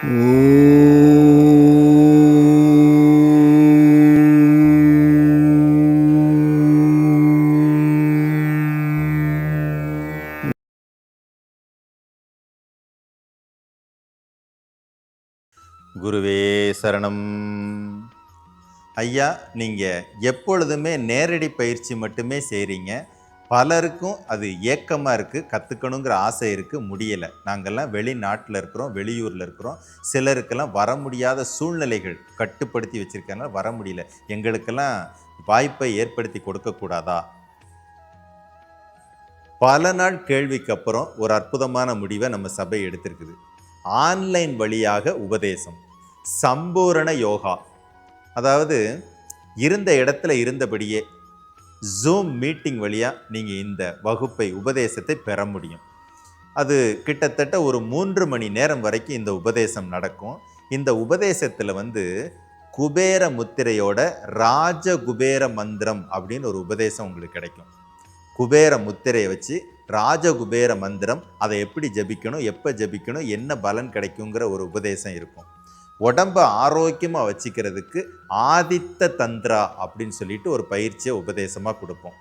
குருவே சரணம். ஐயா நீங்கள் எப்பொழுதுமே நேரடி பயிற்சி மட்டுமே செய்கிறீங்க பலருக்கும் அது ஏக்கமாக இருக்குது கற்றுக்கணுங்கிற ஆசை இருக்குது முடியலை. நாங்கள்லாம் வெளிநாட்டில் இருக்கிறோம் வெளியூரில் இருக்கிறோம். சிலருக்கெல்லாம் வர முடியாத சூழ்நிலைகள் கட்டுப்படுத்தி வச்சுருக்கனால வர முடியல. எங்களுக்கெல்லாம் வாய்ப்பை ஏற்படுத்தி கொடுக்கக்கூடாதா பல நாள் கேள்விக்கு அப்புறம் ஒரு அற்புதமான முடிவை நம்ம சபை எடுத்திருக்குது. ஆன்லைன் வழியாக உபதேசம். சம்பூரண யோகா. அதாவது இருந்த இடத்துல இருந்தபடியே ஜூம் மீட்டிங் வழியாக நீங்கள் இந்த வகுப்பை உபதேசத்தை பெற முடியும். அது கிட்டத்தட்ட ஒரு மூன்று மணி நேரம் வரைக்கும் இந்த உபதேசம் நடக்கும். இந்த உபதேசத்தில் வந்து குபேர முத்திரையோட ராஜ குபேர மந்திரம் அப்படின்னு ஒரு உபதேசம் உங்களுக்கு கிடைக்கும். குபேர முத்திரையை வச்சு ராஜகுபேர மந்திரம் அதை எப்படி ஜபிக்கணும் எப்போ ஜபிக்கணும் என்ன பலன் கிடைக்குங்கிற ஒரு உபதேசம் இருக்கும். உடம்பை ஆரோக்கியமாக வச்சுக்கிறதுக்கு ஆதித்த தந்திரா அப்படின்னு சொல்லிட்டு ஒரு பயிற்சியை உபதேசமாக கொடுப்போம்.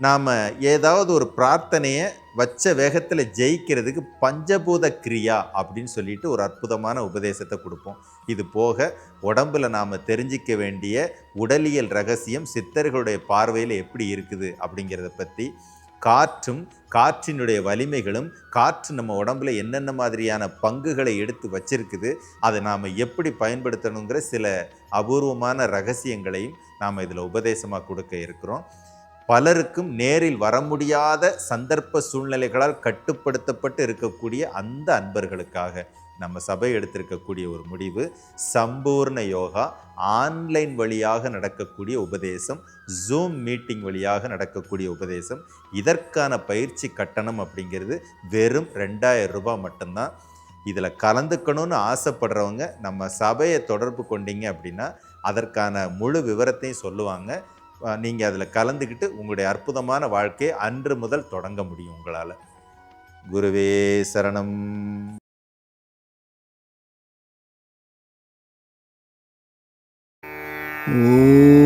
நாம் ஏதாவது ஒரு பிரார்த்தனையை வச்ச வேகத்தில் ஜெயிக்கிறதுக்கு பஞ்சபூத கிரியா அப்படின்னு சொல்லிட்டு ஒரு அற்புதமான உபதேசத்தை கொடுப்போம். இது போக உடம்பில் நாம் தெரிஞ்சிக்க வேண்டிய உடலியல் ரகசியம் சித்தர்களுடைய பார்வையில் எப்படி இருக்குது அப்படிங்கிறத பற்றி காற்றும் காற்றினுடைய வலிமைகளும் காற்று நம்ம உடம்புல என்னென்ன மாதிரியான பங்குகளை எடுத்து வச்சிருக்குது அதை நாம் எப்படி பயன்படுத்தணுங்கிற சில அபூர்வமான ரகசியங்களையும் நாம் இதில் உபதேசமாக கொடுக்க இருக்கிறோம். பலருக்கும் நேரில் வர முடியாத சந்தர்ப்ப சூழ்நிலைகளால் கட்டுப்படுத்தப்பட்டு இருக்கக்கூடிய அந்த அன்பர்களுக்காக நம்ம சபை எடுத்திருக்கக்கூடிய ஒரு முடிவு சம்பூர்ண யோகா ஆன்லைன் வழியாக நடக்கக்கூடிய உபதேசம் ஜூம் மீட்டிங் வழியாக நடக்கக்கூடிய உபதேசம். இதற்கான பயிற்சி கட்டணம் அப்படிங்கிறது வெறும் ரெண்டாயிரம் ரூபாய் மட்டும்தான். இதில் கலந்துக்கணும்னு ஆசைப்படுறவங்க நம்ம சபையை தொடர்பு கொண்டீங்க அப்படின்னா அதற்கான முழு விவரத்தையும் சொல்லுவாங்க. நீங்கள் அதில் கலந்துக்கிட்டு உங்களுடைய அற்புதமான வாழ்க்கையை அன்று முதல் தொடங்க முடியும் உங்களால். குருவே சரணம். Ooh.